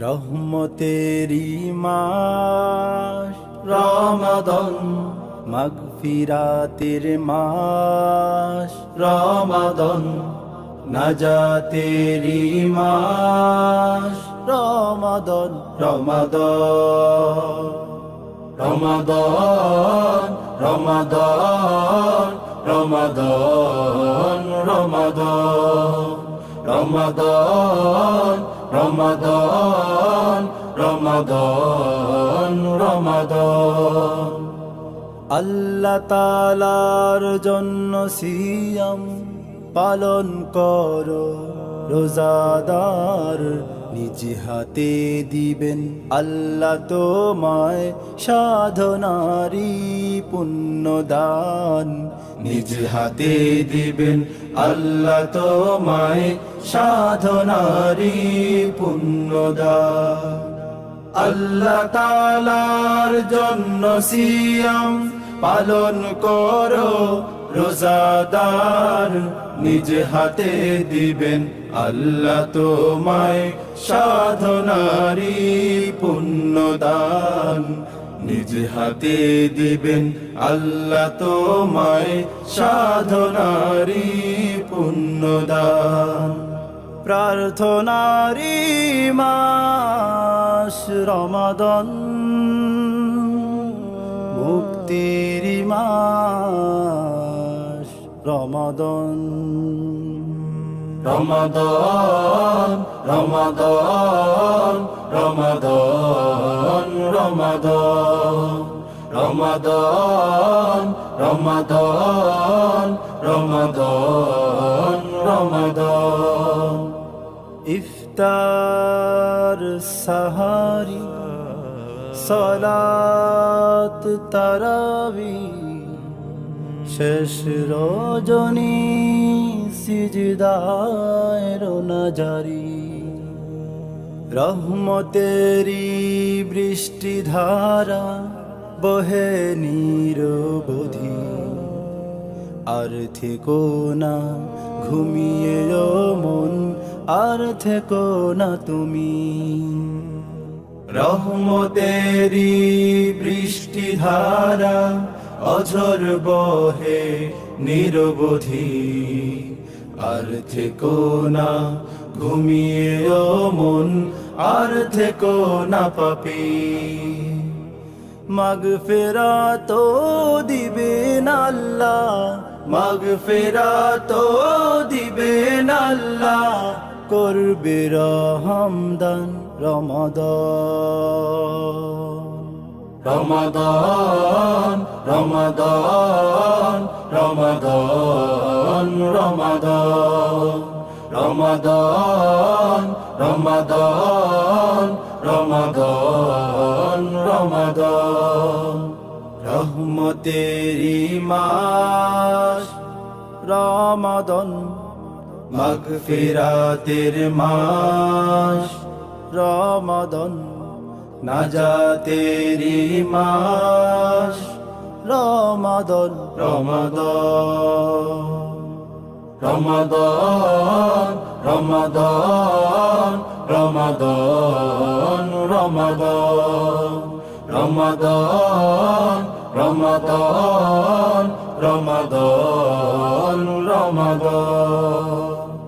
রহমতেরি মাস রমাদন মাগফিরাতের মাস রমাদন নাজাতেরি মাস রমাদন রমাদন রমাদন রমাদন রমাদন রমাদন। রমাদন রমাদন রমাদন রমাদন। আল্লাহ তালার জন্য সিয়াম পালন করো রোজাদার নিজ হাতে দিবেন আল্লাহ তোমায় সাধনারি পুণ্যদান। নিজ হাতে দিবেন আল্লাহ তোমায় সাধনারি পুণ্যদান। আল্লাহ তালার জন্য সিয়াম পালন করো, রোজাদার নিজ হাতে দিবেন। আল্লাহ তোমায় সাধনারি পুণ্যদান নিজ হাতে দিবেন। আল্লাহ তোমায় সাধনারি পুণ্যদান। প্রার্থনারি মাস রমাদন রমাদন। রমাদন রমাদন রমাদন রমাদন। রমাদন রমাদন রমাদন রমাদন। ইফতার সাহারি সলাত তারাবি শেষ রজনী সিজদায় রোনাজারি রহমতেরি বৃষ্টি ধারা বহে নিরবধি। আর থেকো না ঘুমিয়ে মন, আর থেকো না তুমি। রহমতেরি বৃষ্টি ধারা অঝর বহে নিরবধি, আর থেকো না ঘুমিয়ে মন, আর থেকো না পাপি। মাগ ফেরা তো দিবেন আল্লাহ, মাগ ফেরা তো দিবেন আল্লাহ, করবে রহমদান রমাদান। রমাদান রমাদান রমাদান রমাদান রমাদান রমাদান রমাদান রমাদান রহমতেরি মাস রমাদান মাগফিরাতের মাস রমাদান নাজাতেরি মাস। রমাদান রমাদান। রমাদান রমাদান রমাদান রমাদান। রমাদান রমাদান রমাদান রমাদান।